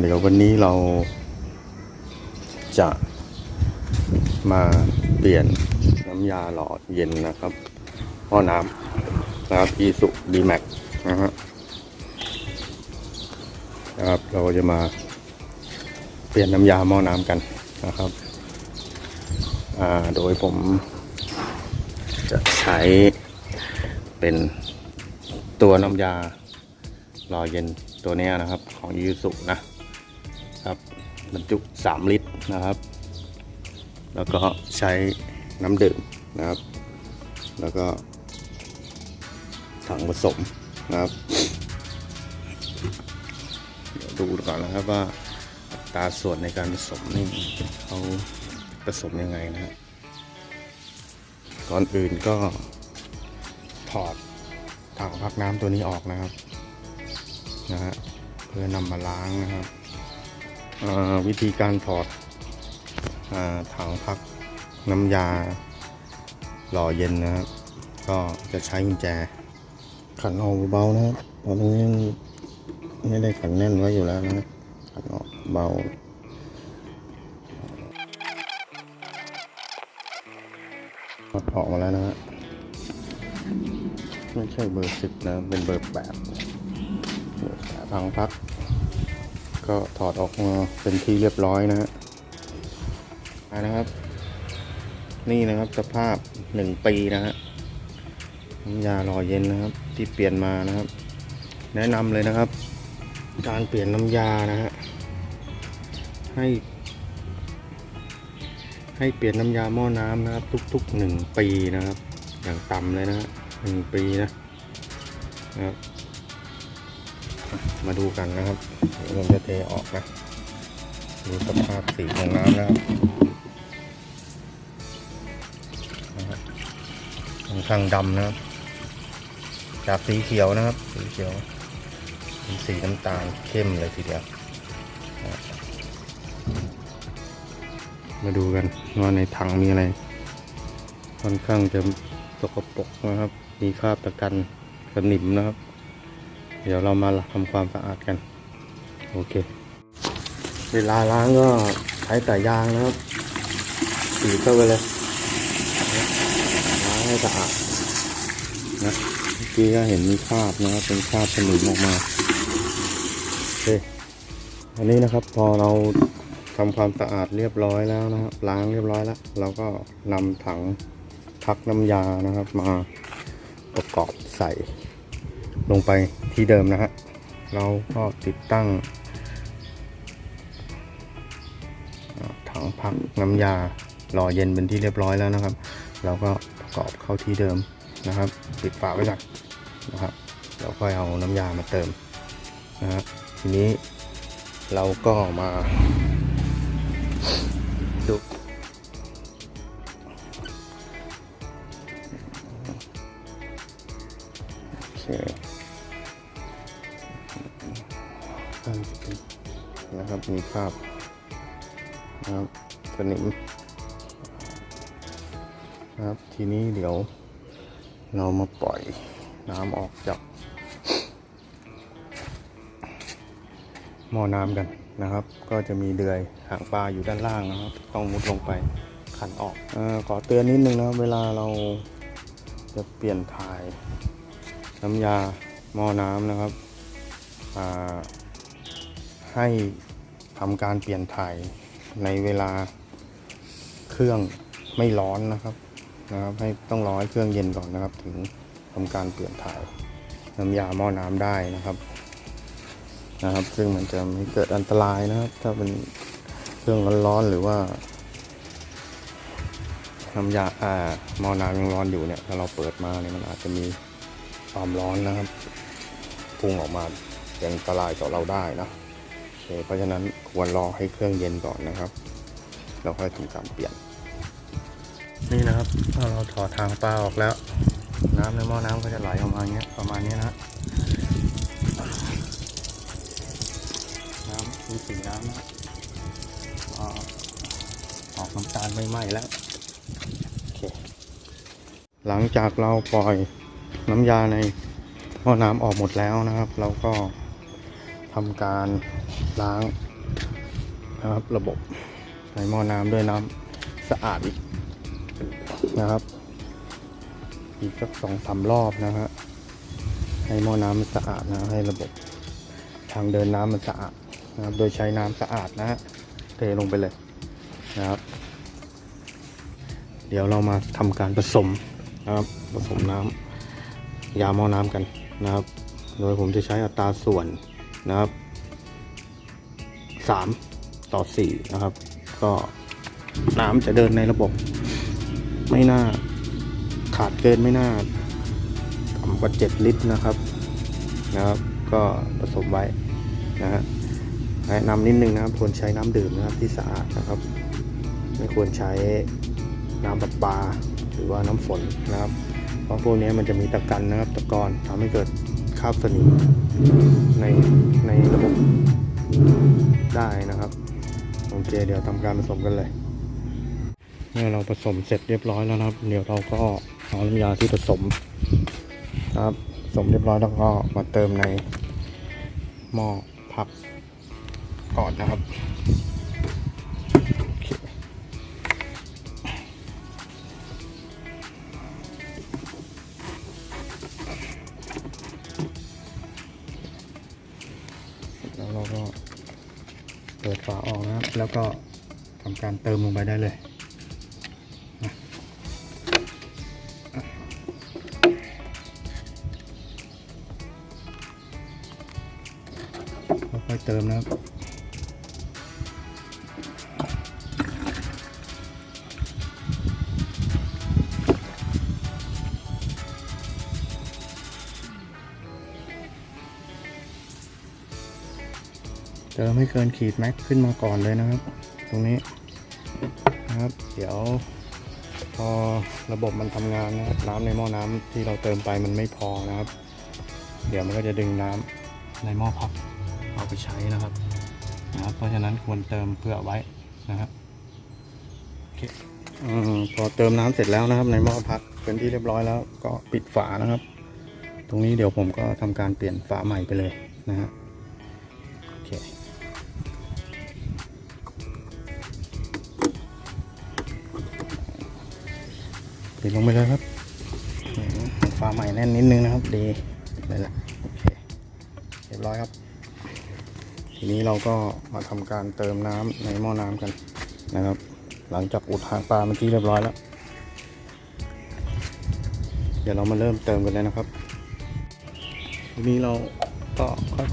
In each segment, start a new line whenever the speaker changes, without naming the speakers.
เดี๋ยววันนี้เราจะมาเปลี่ยนน้ำยาหล่อเย็นนะครับหม้อน้ำนะครับอีสุดีแม็กนะฮะนะครับเราจะมาเปลี่ยนน้ำยาหม้อน้ำกันนะครับโดยผมจะใช้เป็นตัวน้ำยารอเย็น ตัวนี้นะครับของยูสุนะครับบรรจุ 3 ลิตรนะครับ แล้วก็ใช้น้ำดื่มนะครับ แล้วก็ถังผสมนะครับเดี๋ยวดูก่อนนะครับว่าตาส่วนในการผสมนี่เขาผสมยังไงนะฮะก่อนอื่นก็ถอดถังพักน้ำตัวนี้ออกนะครับ นะฮะเพื่อนำมาล้างนะครับวิธีการถอดอถังพักน้ำยาหล่อเย็นนะครับ ก็จะใช้กุญแจ ขันออกเบาๆนะครับเพราะตรงนี้ไม่ได้ขันแน่นไว้อยู่แล้วนะขันออกเบาออกมาแล้วนะฮะไม่ใช่เบอร์สิบนะ เป็นเบอร์แปด พังพัก ก็ถอดออกมาเป็นที่เรียบร้อยนะฮะนะครับ นี่นะครับสภาพหนึ่งปีนะฮะน้ำยาหล่อเย็นนะครับ ที่เปลี่ยนมานะครับ แนะนำเลยนะครับ การเปลี่ยนน้ำยานะฮะให้ให้เปลี่ยนน้ำยาหม้อน้ำนะครับ ทุกๆหนึ่งปีนะครับ อย่างต่ำเลยนะฮะหนึ่งปีนะนะครับ มาดูกันนะครับเดี๋ยวผมจะเทออกนะดูสภาพสีของน้ำนะครับค่อนข้างดำนะครับ จากสีเขียวนะครับ สีเขียวเป็นสีน้ำตาลเข้มเลยทีเดียว มาดูกันว่าในถังมีอะไร ค่อนข้างจะสกปรกนะครับ มีคราบตะกันสนิมนะครับ เดี๋ยวเรามาทำความสะอาดกัน โอเค เวลาล้างก็ใช้แต่ยางนะครับสีเข้าไปเลยล้างให้สะอาดนะเมื่อกี้ก็เห็นมีคราบนะครับเป็นคราบสนิมออกมาโอเคอันนี้นะครับพอเราทำความสะอาดเรียบร้อยแล้วนะครับล้างเรียบร้อยแล้ว เราก็นำถังพักน้ำยานะครับ มาประกอบใส่ ลงไปที่เดิมนะฮะเราก็ติดตั้งถังพักน้ำยาหล่อเย็นเป็นที่เรียบร้อยแล้วนะครับ เราก็ประกอบเข้าที่เดิมนะครับ ปิดฝาไว้ก่อนนะครับเดี๋ยวค่อยเอาน้ำยามาเติมนะฮะทีนี้เราก็มาดูโอเค นะครับ มีคราบนะครับสนิมนะครับ ทีนี้เดี๋ยวเรามาปล่อยน้ำออกจากหม้อน้ำกันนะครับ ก็จะมีเดือยหางปลาอยู่ด้านล่างนะครับ ต้องมุดลงไปขันออกอขอเตือนนิดนึงนะเวลาเราจะเปลี่ยนถ่ายน้ำยาหม้อน้ำนะครับ ให้ ทำการเปลี่ยนถ่ายในเวลาเครื่องไม่ร้อนนะครับนะครับ ให้ต้องรอให้เครื่องเย็นก่อนนะครับ ถึงทำการเปลี่ยนถ่ายน้ำยาหม้อน้ำได้นะครับนะครับ ซึ่งมันจะไม่เกิดอันตรายนะครับ ถ้าเป็นเครื่องร้อนๆหรือว่าน้ำยาอ่าหม้อน้ำยังร้อนอยู่เนี่ยถ้าเราเปิดมาเนี่ยมันอาจจะมีความร้อนนะครับพุ่งออกมาเป็นอันตรายต่อเราได้นะ เคเพราะฉะนั้นควรรอให้เครื่องเย็นก่อนนะครับเราค่อยทำการเปลี่ยน นี่นะครับถ้าเราถอดทางปลาออกแล้ว น้ำในหม้อน้ำก็จะไหลออกมาอย่างเงี้ยประมาณนี้นะน้ำมีสีน้ำนะอ่าออกน้ำตาลไม่ไหม้แล้วโอเคหลังจากเราปล่อยน้ำยาในหม้อน้ำออกหมดแล้วนะครับ เราก็ทำการ ล้างนะครับ ระบบในหม้อน้ำด้วยน้ำสะอาดอีกนะครับ อีกสักสองสามรอบนะฮะให้หม้อน้ำมันสะอาดนะให้ระบบทางเดินน้ำมันสะอาดนะครับ โดยใช้น้ำสะอาดนะฮะเทลงไปเลยนะครับ เดี๋ยวเรามาทำการผสมนะครับผสมน้ำยาหม้อน้ำกันนะครับ โดยผมจะใช้อัตราส่วนนะครับ สามต่อสี่นะครับ ก็น้ำจะเดินในระบบ ไม่น่าขาดเกินไม่น่าต่ำกว่าเจ็ดลิตรนะครับนะครับ ก็ผสมไว้นะฮะแนะนำนิดนึงนะครับควรใช้น้ำดื่มนะครับที่สะอาดนะครับ ไม่ควรใช้น้ำประปาหรือว่าน้ำฝนนะครับ เพราะพวกนี้มันจะมีตะกันนะครับตะกอนทำให้เกิดคราบสนิมในในระบบ ได้นะครับ โอเค เดี๋ยวทำการผสมกันเลยเมื่อเราผสมเสร็จเรียบร้อยแล้วนะครับ เดี๋ยวเราก็เอาน้ำยาที่ผสมนะครับผสมเรียบร้อยแล้วก็มาเติมในหม้อพักก่อนนะครับ แล้วก็ทำการเติมลงไปได้เลยค่อยๆเติมนะครับ เติมไม่เกินขีดแม็กขึ้นมาก่อนเลยนะครับ ตรงนี้นะครับ เดี๋ยวพอระบบมันทำงานนะครับน้ำในหม้อน้ำที่เราเติมไปมันไม่พอนะครับ เดี๋ยวมันก็จะดึงน้ำในหม้อพักเอาไปใช้นะครับนะครับ เพราะฉะนั้นควรเติมเพื่อไว้นะครับโอเคอพอเติมน้ำเสร็จแล้วนะครับ ในหม้อพักเป็นที่เรียบร้อยแล้วก็ปิดฝานะครับ ตรงนี้เดี๋ยวผมก็ทำการเปลี่ยนฝาใหม่ไปเลยนะฮะ ปิดลงไปเลยครับอืมฝาใหม่แน่นนิดนึงนะครับ ดีเลยและโอเคเรียบร้อยครับ ทีนี้เราก็มาทำการเติมน้ำในหม้อน้ำกันนะครับ หลังจากอุดหางปลาเมื่อกี้เรียบร้อยแล้ว เดี๋ยวเรามาเริ่มเติมกันเลยนะครับ ทีนี้เราก็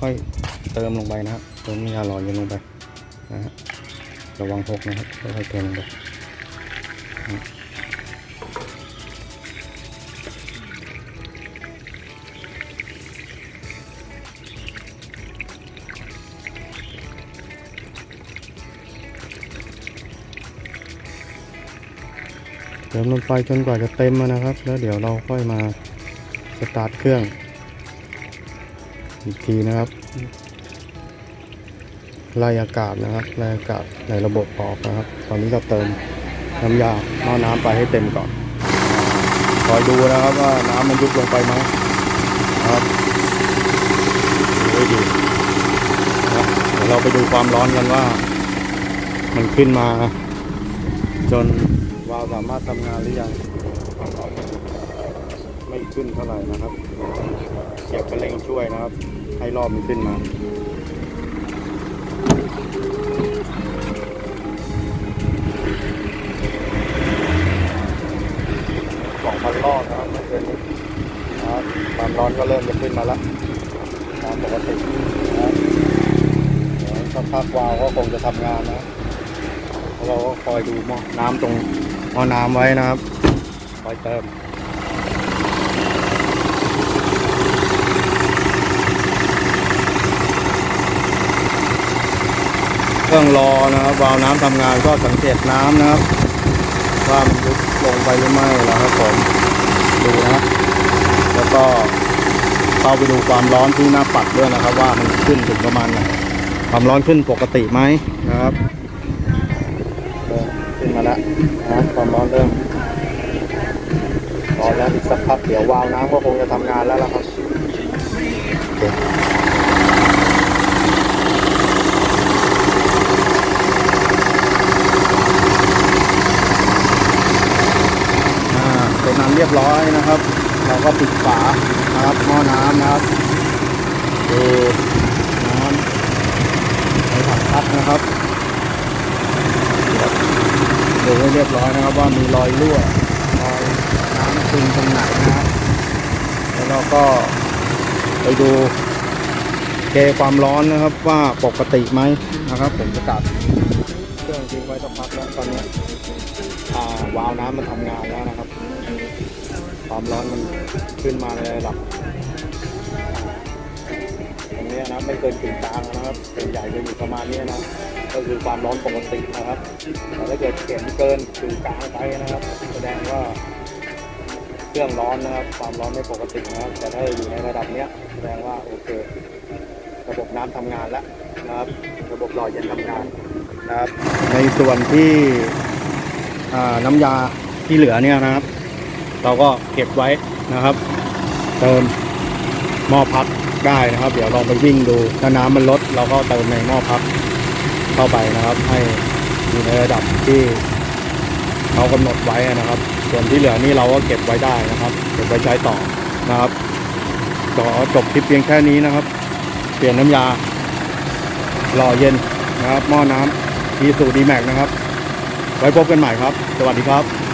ค่อยๆเติมลงไปนะครับเติมน้ำยาหล่อเย็นลงไปนะฮะระวังหกนะครับค่อยๆเติมลงไป เติมลงไปจนกว่าจะเต็มนะครับ แล้วเดี๋ยวเราค่อยมาสตาร์ทเครื่อง อีกทีนะครับไล่อากาศนะครับไล่อากาศในระบบออกนะครับ ตอนนี้เราเติมน้ำยาหม้อน้ำไปให้เต็มก่อนคอยดูนะครับว่าน้ำมันยุบลงไปไหมครับดูดีนะเดี๋ยวเราไปดูความร้อนกันว่า มันขึ้นมาจนาวสามารถทำงานหรือยัง ไม่ขึ้นเท่าไหร่นะครับเก็บกระเร่งช่วยนะครับ ให้รอบมันขึ้นมาสองพันรอบนะครับเมื่อคืนนี้นะครับความร้อนก็เริ่มจะขึ้นมาแล้วตามปกตินะครับเดี๋ยวสักพักวาวก็คงจะทำงานนะเราก็คอยดูหม้อน้ำตรง หม้อน้ำไว้นะครับคอยเติมเครื่องรอนะครับวาล์วน้ำทำงานก็สังเกตน้ำนะครับว่ามันยุบลงไปหรือไม่แล้วครับผมดูนะแล้วก็เข้าไปดูความร้อนที่หน้าปัดด้วยนะครับ ว่ามันขึ้นถึงประมาณไหนความร้อนขึ้นปกติไหมนะครับเริ่มขึ้ นะความร้อนเริ่มร้อนแล้วสักพักเดี๋ยววาวน้ำก็คงจะทำงานแล้วละครับเป็นน้ำเรียบร้อยนะครับ เราก็ปิดฝาครับหม้อน้ำนะครับน้ำในถังพักนะครับ ดูให้เรียบร้อยนะครับว่ามีรอยรั่วรอยน้ำซึมตรงไหนนะครับแล้วเราก็ไปดูเกณฑ์ความร้อนนะครับว่าปกติไหมนะครับ ผมจะตัดเครื่องทิ้งไว้สักพักแล้วตอนนี้วาล์วน้ำมันทำงานแล้วนะครับ ความร้อนมันขึ้นมาในระดับตรงนี้นะไม่เกินกึ่งกลางนะครับส่วนใหญ่จะอยู่ประมาณนี้นะ ก็คือความร้อนปกตินะครับแต่ถ้าเกิดเข็มเกินกึ่งกลางไปนะครับ แสดงว่าเครื่องร้อนนะครับ ความร้อนไม่ปกตินะครับ แต่ถ้าอยู่ในระดับเนี้ยแสดงว่าโอเค ระบบน้ำทำงานแล้วนะครับ ระบบหล่อเย็นทำงานนะครับ ในส่วนที่น้ำยาที่เหลือเนี่ยนะครับ เราก็เก็บไว้นะครับ เติมหม้อพักได้นะครับ เดี๋ยวลองไปวิ่งดูถ้าน้ำมันลดเราก็เติมในหม้อพัก เข้าไปนะครับ ให้อยู่ในระดับที่เขากำหนดไว้นะครับ ส่วนที่เหลือนี่เราก็เก็บไว้ได้นะครับ เก็บไว้ใช้ต่อนะครับขอจบคลิปเพียงแค่นี้นะครับ เปลี่ยนน้ำยาหล่อเย็นนะครับ หม้อน้ำทีสูดีแม็กนะครับ ไว้พบกันใหม่ครับ สวัสดีครับ